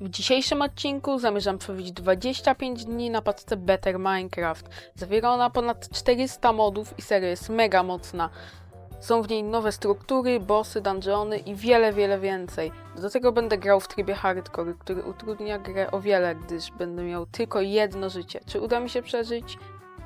W dzisiejszym odcinku zamierzam przebyć 25 dni na paczce Better Minecraft. Zawiera ona ponad 400 modów i seria jest mega mocna. Są w niej nowe struktury, bossy, dungeony i wiele, wiele więcej. Do tego będę grał w trybie hardcore, który utrudnia grę o wiele, gdyż będę miał tylko jedno życie. Czy uda mi się przeżyć?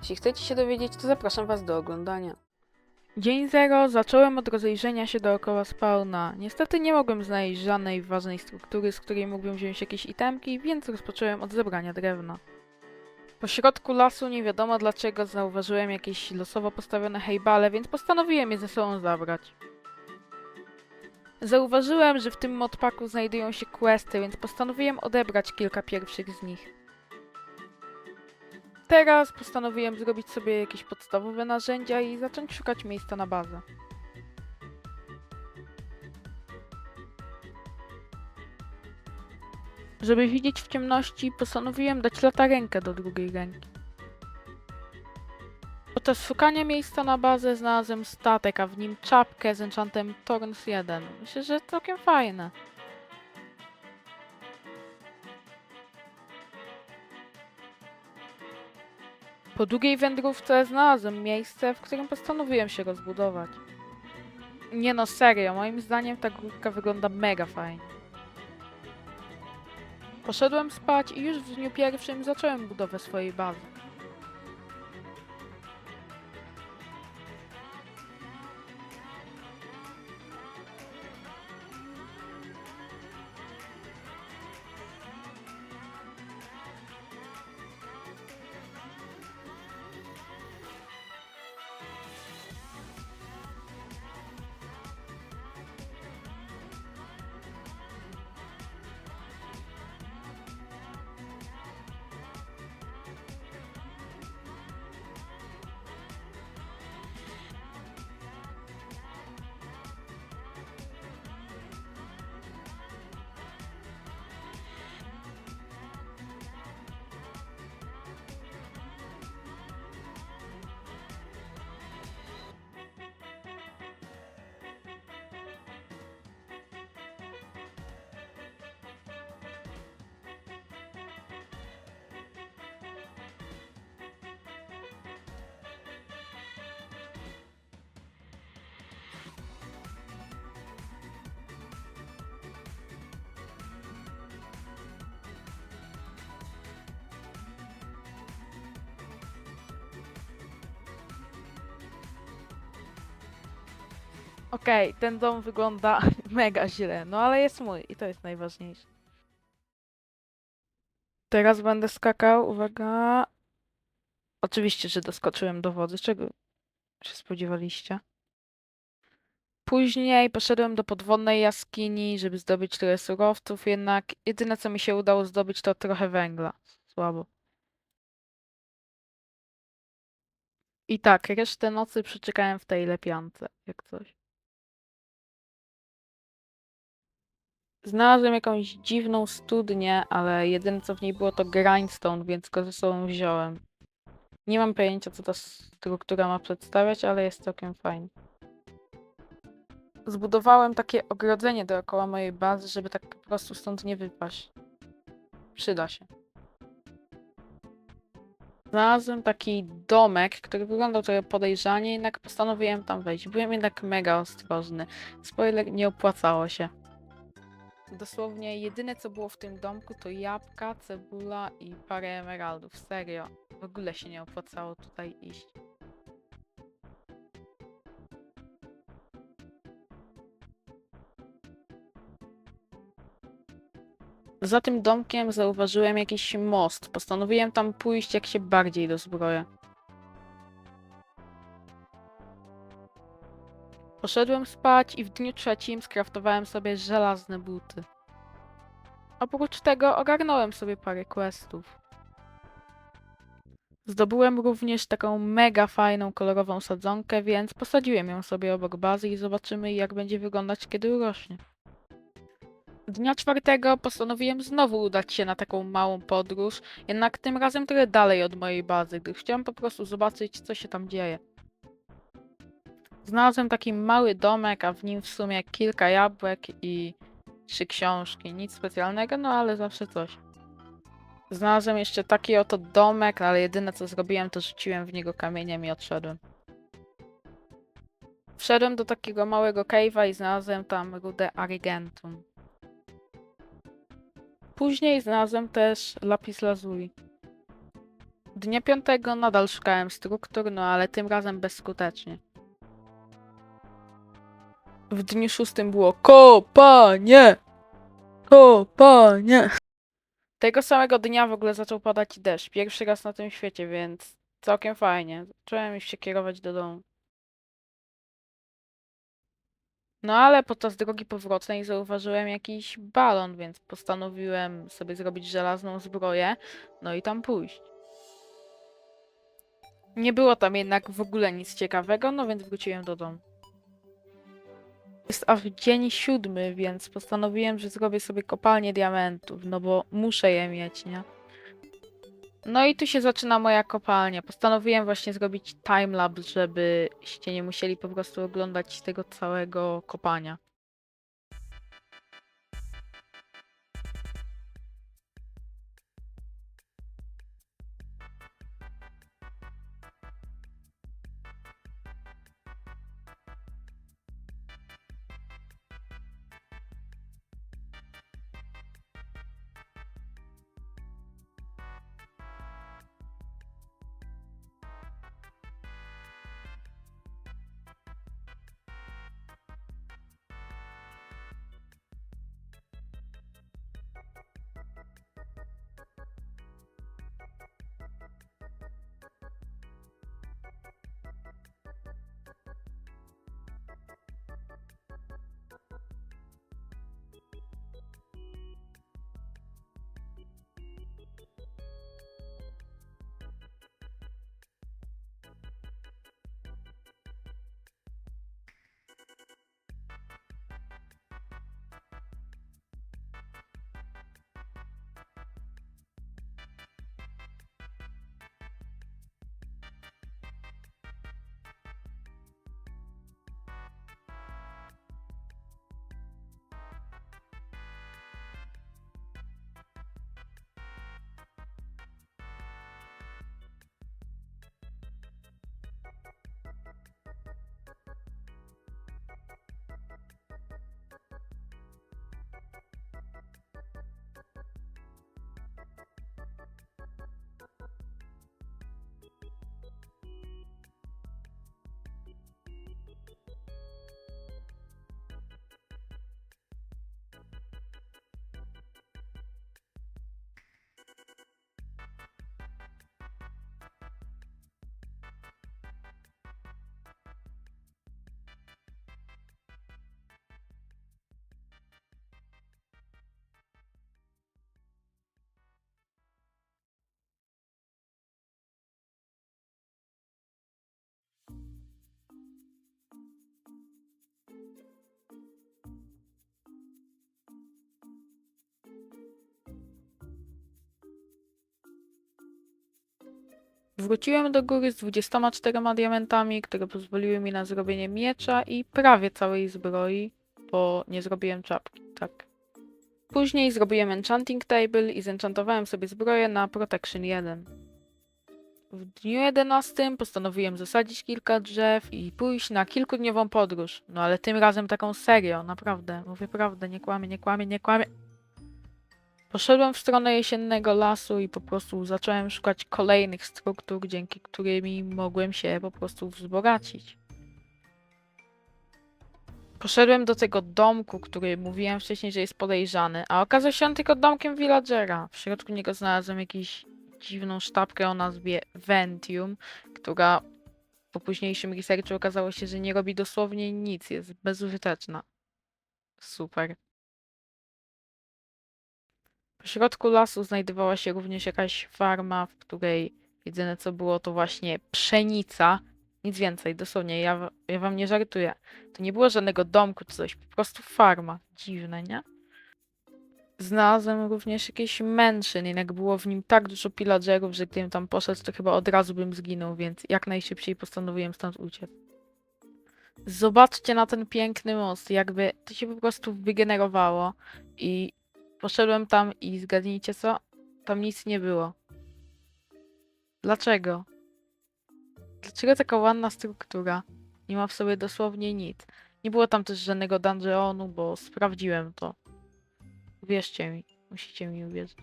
Jeśli chcecie się dowiedzieć, to zapraszam Was do oglądania. Dzień zero zacząłem od rozejrzenia się dookoła spawna. Niestety nie mogłem znaleźć żadnej ważnej struktury, z której mógłbym wziąć jakieś itemki, więc rozpocząłem od zebrania drewna. Po środku lasu nie wiadomo dlaczego zauważyłem jakieś losowo postawione hejbale, więc postanowiłem je ze sobą zabrać. Zauważyłem, że w tym modpaku znajdują się questy, więc postanowiłem odebrać kilka pierwszych z nich. Teraz postanowiłem zrobić sobie jakieś podstawowe narzędzia i zacząć szukać miejsca na bazę. Żeby widzieć w ciemności, postanowiłem dać latarenkę do drugiej ręki. Podczas szukania miejsca na bazę znalazłem statek, a w nim czapkę z enchantem Torns 1. Myślę, że całkiem fajne. Po długiej wędrówce znalazłem miejsce, w którym postanowiłem się rozbudować. Nie no, serio, moim zdaniem ta grupka wygląda mega fajnie. Poszedłem spać i już w dniu pierwszym zacząłem budowę swojej bazy. Okej, ten dom wygląda mega źle, no ale jest mój i to jest najważniejsze. Teraz będę skakał, uwaga. Oczywiście, że doskoczyłem do wody, czego się spodziewaliście. Później poszedłem do podwodnej jaskini, żeby zdobyć trochę surowców, jednak jedyne co mi się udało zdobyć to trochę węgla. Słabo. I tak, resztę nocy przeczekałem w tej lepiance, jak coś. Znalazłem jakąś dziwną studnię, ale jedyne co w niej było to grindstone, więc go ze sobą wziąłem. Nie mam pojęcia co ta struktura ma przedstawiać, ale jest całkiem fajnie. Zbudowałem takie ogrodzenie dookoła mojej bazy, żeby tak po prostu stąd nie wypaść. Przyda się. Znalazłem taki domek, który wyglądał trochę podejrzanie, jednak postanowiłem tam wejść. Byłem jednak mega ostrożny. Spoiler, nie opłacało się. Dosłownie jedyne co było w tym domku to jabłka, cebula i parę emeraldów. Serio. W ogóle się nie opłacało tutaj iść. Za tym domkiem zauważyłem jakiś most. Postanowiłem tam pójść jak się bardziej dozbroję. Poszedłem spać i w dniu trzecim skraftowałem sobie żelazne buty. Oprócz tego ogarnąłem sobie parę questów. Zdobyłem również taką mega fajną kolorową sadzonkę, więc posadziłem ją sobie obok bazy i zobaczymy jak będzie wyglądać kiedy urośnie. Dnia czwartego postanowiłem znowu udać się na taką małą podróż, jednak tym razem trochę dalej od mojej bazy, gdyż chciałem po prostu zobaczyć co się tam dzieje. Znalazłem taki mały domek, a w nim w sumie kilka jabłek i trzy książki. Nic specjalnego, no ale zawsze coś. Znalazłem jeszcze taki oto domek, ale jedyne co zrobiłem, to rzuciłem w niego kamieniem i odszedłem. Wszedłem do takiego małego cave'a i znalazłem tam rudę Argentum. Później znalazłem też lapis lazuli. Dnia piątego nadal szukałem struktur, no ale tym razem bezskutecznie. W dniu szóstym było kopanie! Kopanie! Tego samego dnia w ogóle zaczął padać deszcz. Pierwszy raz na tym świecie, więc całkiem fajnie. Zacząłem już się kierować do domu. No ale podczas drogi powrotnej zauważyłem jakiś balon, więc postanowiłem sobie zrobić żelazną zbroję, no i tam pójść. Nie było tam jednak w ogóle nic ciekawego, no więc wróciłem do domu. Jest aż dzień siódmy, więc postanowiłem, że zrobię sobie kopalnię diamentów, no bo muszę je mieć, nie? No i tu się zaczyna moja kopalnia. Postanowiłem właśnie zrobić timelapse, żebyście nie musieli po prostu oglądać tego całego kopania. Wróciłem do góry z 24 diamentami, które pozwoliły mi na zrobienie miecza i prawie całej zbroi, bo nie zrobiłem czapki, tak. Później zrobiłem enchanting table i zenchantowałem sobie zbroję na protection 1. W dniu 11 postanowiłem zasadzić kilka drzew i pójść na kilkudniową podróż. No ale tym razem taką serio, naprawdę. Mówię prawdę, nie kłamię, nie kłamię, nie kłamię. Poszedłem w stronę jesiennego lasu i po prostu zacząłem szukać kolejnych struktur, dzięki którymi mogłem się po prostu wzbogacić. Poszedłem do tego domku, który mówiłem wcześniej, że jest podejrzany, a okazał się on tylko domkiem villagera. W środku niego znalazłem jakąś dziwną sztabkę o nazwie Ventium, która po późniejszym researchu okazało się, że nie robi dosłownie nic, jest bezużyteczna. Super. W środku lasu znajdowała się również jakaś farma, w której jedyne co było to właśnie pszenica. Nic więcej, dosłownie, ja, ja wam nie żartuję. To nie było żadnego domku czy coś, po prostu farma. Dziwne, nie? Znalazłem również jakiś mansion, jednak było w nim tak dużo pillagerów, że gdybym tam poszedł, to chyba od razu bym zginął, więc jak najszybciej postanowiłem stąd uciec. Zobaczcie na ten piękny most, jakby to się po prostu wygenerowało i poszedłem tam i zgadnijcie co? Tam nic nie było. Dlaczego? Dlaczego taka ładna struktura? Nie ma w sobie dosłownie nic. Nie było tam też żadnego dungeonu, bo sprawdziłem to. Uwierzcie mi, musicie mi uwierzyć.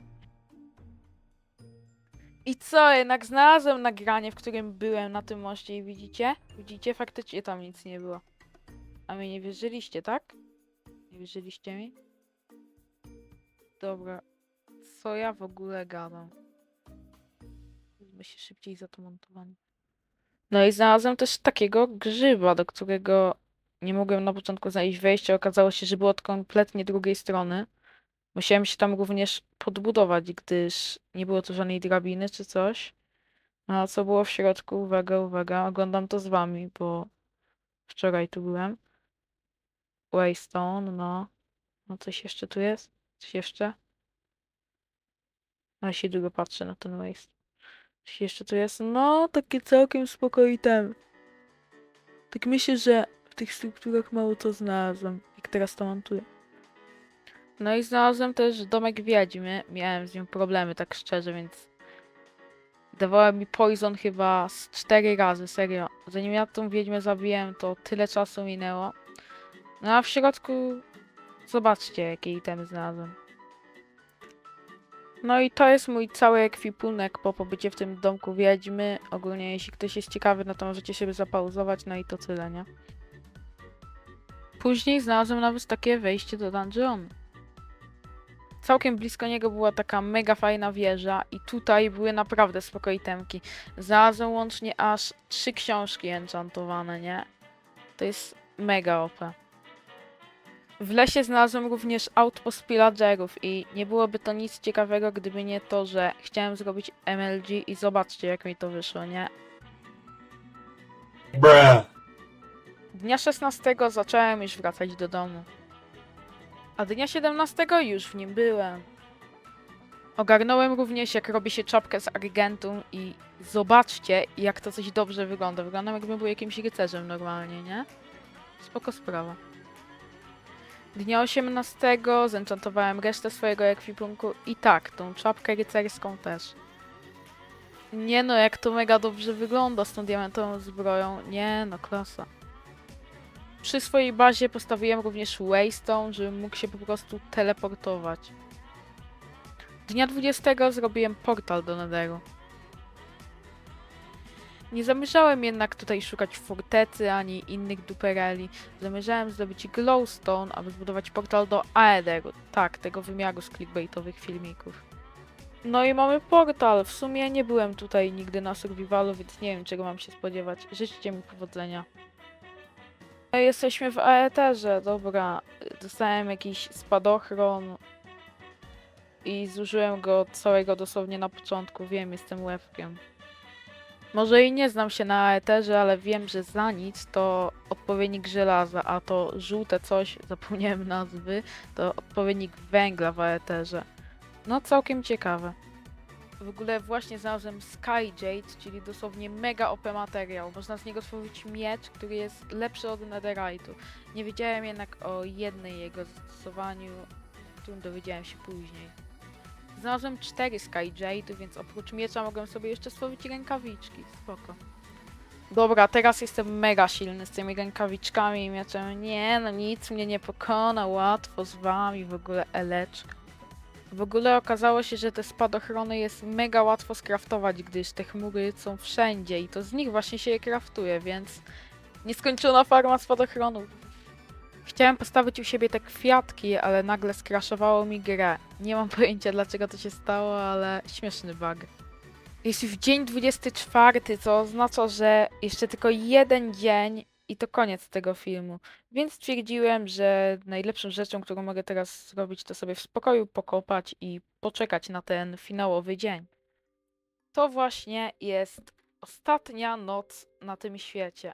I co, jednak znalazłem nagranie, w którym byłem na tym moście i widzicie? Widzicie? Faktycznie tam nic nie było. A mnie nie wierzyliście, tak? Nie wierzyliście mi? Dobra. Co ja w ogóle gadam? Wezmę się szybciej za to montowanie. No i znalazłem też takiego grzyba, do którego nie mogłem na początku znaleźć wejścia. Okazało się, że było od kompletnie drugiej strony. Musiałem się tam również podbudować, gdyż nie było tu żadnej drabiny czy coś. No a co było w środku? Uwaga, uwaga, oglądam to z wami, bo wczoraj tu byłem. Waystone, no. No coś jeszcze tu jest? Coś jeszcze? Ale się długo patrzę na ten waste. Coś jeszcze tu jest? No, takie całkiem spokojne. Tak myślę, że w tych strukturach mało co znalazłem, jak teraz to montuję. No i znalazłem też domek wiedźmy. Miałem z nim problemy, tak szczerze, więc dawała mi poison chyba z cztery razy, serio. Zanim ja tą wiedźmę zabiłem, to tyle czasu minęło. No a w środku zobaczcie, jakie itemy znalazłem. No i to jest mój cały ekwipunek po pobycie w tym domku wiedźmy. Ogólnie jeśli ktoś jest ciekawy, no to możecie sobie zapauzować, no i to tyle, nie? Później znalazłem nawet takie wejście do dungeonu. Całkiem blisko niego była taka mega fajna wieża i tutaj były naprawdę spoko itemki. Znalazłem łącznie aż trzy książki enchantowane, nie? To jest mega OP. W lesie znalazłem również outpost pillagerów i nie byłoby to nic ciekawego, gdyby nie to, że chciałem zrobić MLG i zobaczcie jak mi to wyszło, nie? Bruh. Dnia 16 zacząłem już wracać do domu. A dnia 17 już w nim byłem. Ogarnąłem również jak robi się czapkę z argentum i zobaczcie jak to coś dobrze wygląda. Wyglądam jakbym był jakimś rycerzem normalnie, nie? Spoko sprawa. Dnia 18 zenchantowałem resztę swojego ekwipunku i tak, tą czapkę rycerską też. Nie no, jak to mega dobrze wygląda z tą diamentową zbroją. Nie no, klasa. Przy swojej bazie postawiłem również Waystone, żebym mógł się po prostu teleportować. Dnia 20 zrobiłem portal do Netheru. Nie zamierzałem jednak tutaj szukać fortecy ani innych dupereli. Zamierzałem zrobić glowstone, aby zbudować portal do Aederu. Tak, tego wymiaru z clickbaitowych filmików. No i mamy portal. W sumie nie byłem tutaj nigdy na survivalu, więc nie wiem czego mam się spodziewać. Życzcie mi powodzenia. No, Jesteśmy w Aeterze, dobra. Dostałem jakiś spadochron i zużyłem go całego dosłownie na początku. Wiem, jestem łebkiem. Może i nie znam się na Aeterze, ale wiem, że za nic to odpowiednik żelaza, a to żółte coś, zapomniałem nazwy, to odpowiednik węgla w Aeterze. No całkiem ciekawe. W ogóle właśnie znalazłem Sky Jade, czyli dosłownie mega OP materiał. Można z niego stworzyć miecz, który jest lepszy od Netherite'u. Nie wiedziałem jednak o jednej jego zastosowaniu, o którym dowiedziałem się później. Znalazłem cztery Sky Jade'y, więc oprócz miecza mogłem sobie jeszcze stworzyć rękawiczki. Spoko. Dobra, teraz jestem mega silny z tymi rękawiczkami i mieczem. Nie, no nic mnie nie pokona, łatwo z wami, w ogóle eleczka. W ogóle okazało się, że te spadochrony jest mega łatwo skraftować, gdyż te chmury są wszędzie i to z nich właśnie się je kraftuje, więc nieskończona farma spadochronów. Chciałem postawić u siebie te kwiatki, ale nagle skraszowało mi grę. Nie mam pojęcia dlaczego to się stało, ale śmieszny bug. Jest już dzień 24, co oznacza, że jeszcze tylko jeden dzień i to koniec tego filmu. Więc stwierdziłem, że najlepszą rzeczą, którą mogę teraz zrobić, to sobie w spokoju pokopać i poczekać na ten finałowy dzień. To właśnie jest ostatnia noc na tym świecie.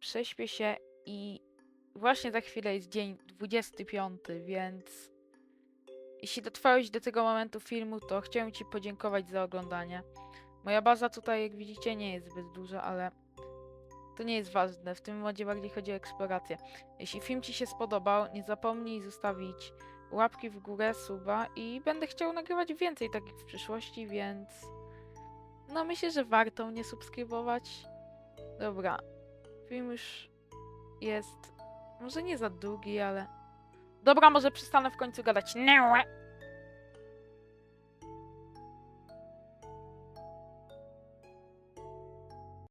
Prześpię się i właśnie za chwilę jest dzień 25, więc jeśli dotrwałeś do tego momentu filmu, to chciałem Ci podziękować za oglądanie. Moja baza tutaj, jak widzicie, nie jest zbyt duża, ale to nie jest ważne. W tym modzie bardziej chodzi o eksplorację. Jeśli film Ci się spodobał, nie zapomnij zostawić łapki w górę, suba i będę chciał nagrywać więcej takich w przyszłości, więc no myślę, że warto mnie subskrybować. Dobra, film już jest może nie za długi, ale dobra, może przestanę w końcu gadać. Nie.